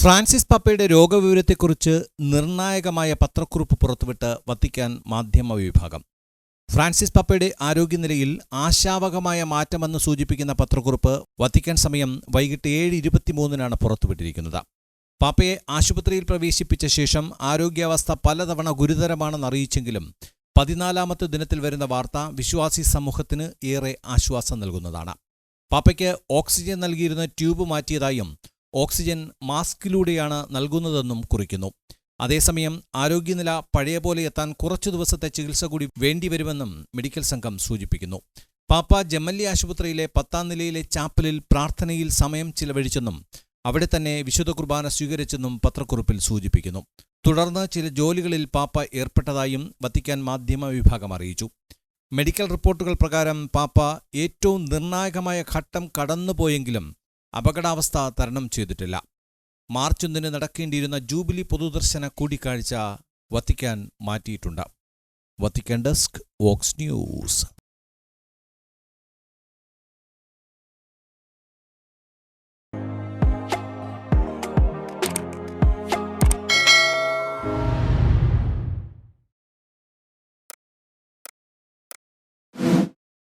Francis പാപ്പയുടെ രോഗവിവരത്തെക്കുറിച്ച് നിർണായകമായ പത്രക്കുറിപ്പ് പുറത്തുവിട്ട് Vatican മാധ്യമ വിഭാഗം. ഫ്രാൻസിസ് പാപ്പയുടെ ആരോഗ്യനിലയിൽ ആശാവകമായ മാറ്റമെന്ന് സൂചിപ്പിക്കുന്ന പത്രക്കുറിപ്പ് വത്തിക്കാൻ സമയം വൈകിട്ട് ഏഴ് ഇരുപത്തിമൂന്നിനാണ് പുറത്തുവിട്ടിരിക്കുന്നത്. പാപ്പയെ ആശുപത്രിയിൽ പ്രവേശിപ്പിച്ച ശേഷം ആരോഗ്യാവസ്ഥ പലതവണ ഗുരുതരമാണെന്ന് അറിയിച്ചെങ്കിലും പതിനാലാമത്തെ ദിനത്തിൽ വരുന്ന വാർത്ത വിശ്വാസി സമൂഹത്തിന് ഏറെ ആശ്വാസം നൽകുന്നതാണ്. പാപ്പയ്ക്ക് ഓക്സിജൻ നൽകിയിരുന്ന ട്യൂബ് മാറ്റിയതായും ഓക്സിജൻ മാസ്കിലൂടെയാണ് നൽകുന്നതെന്നും കുറിക്കുന്നു. അതേസമയം ആരോഗ്യനില പഴയ പോലെ എത്താൻ കുറച്ചു ദിവസത്തെ ചികിത്സ കൂടി വേണ്ടിവരുമെന്നും മെഡിക്കൽ സംഘം സൂചിപ്പിക്കുന്നു. പാപ്പ ജമല്ലി ആശുപത്രിയിലെ പത്താം നിലയിലെ ചാപ്പലിൽ പ്രാർത്ഥനയിൽ സമയം ചിലവഴിച്ചെന്നും അവിടെ തന്നെ വിശുദ്ധ കുർബാന സ്വീകരിച്ചെന്നും പത്രക്കുറിപ്പിൽ സൂചിപ്പിക്കുന്നു. തുടർന്ന് ചില ജോലികളിൽ പാപ്പ ഏർപ്പെട്ടതായും വത്തിക്കാൻ മാധ്യമ വിഭാഗം അറിയിച്ചു. മെഡിക്കൽ റിപ്പോർട്ടുകൾ പ്രകാരം പാപ്പ ഏറ്റവും നിർണായകമായ ഘട്ടം കടന്നുപോയെങ്കിലും അപകടാവസ്ഥ തരണം ചെയ്തിട്ടില്ല. മാർച്ച് ഒന്നിന് നടക്കേണ്ടിയിരുന്ന ജൂബിലി പൊതുദർശന കൂടിക്കാഴ്ച വത്തിക്കാൻ മാറ്റിയിട്ടുണ്ട്. Vatican desk Vox news.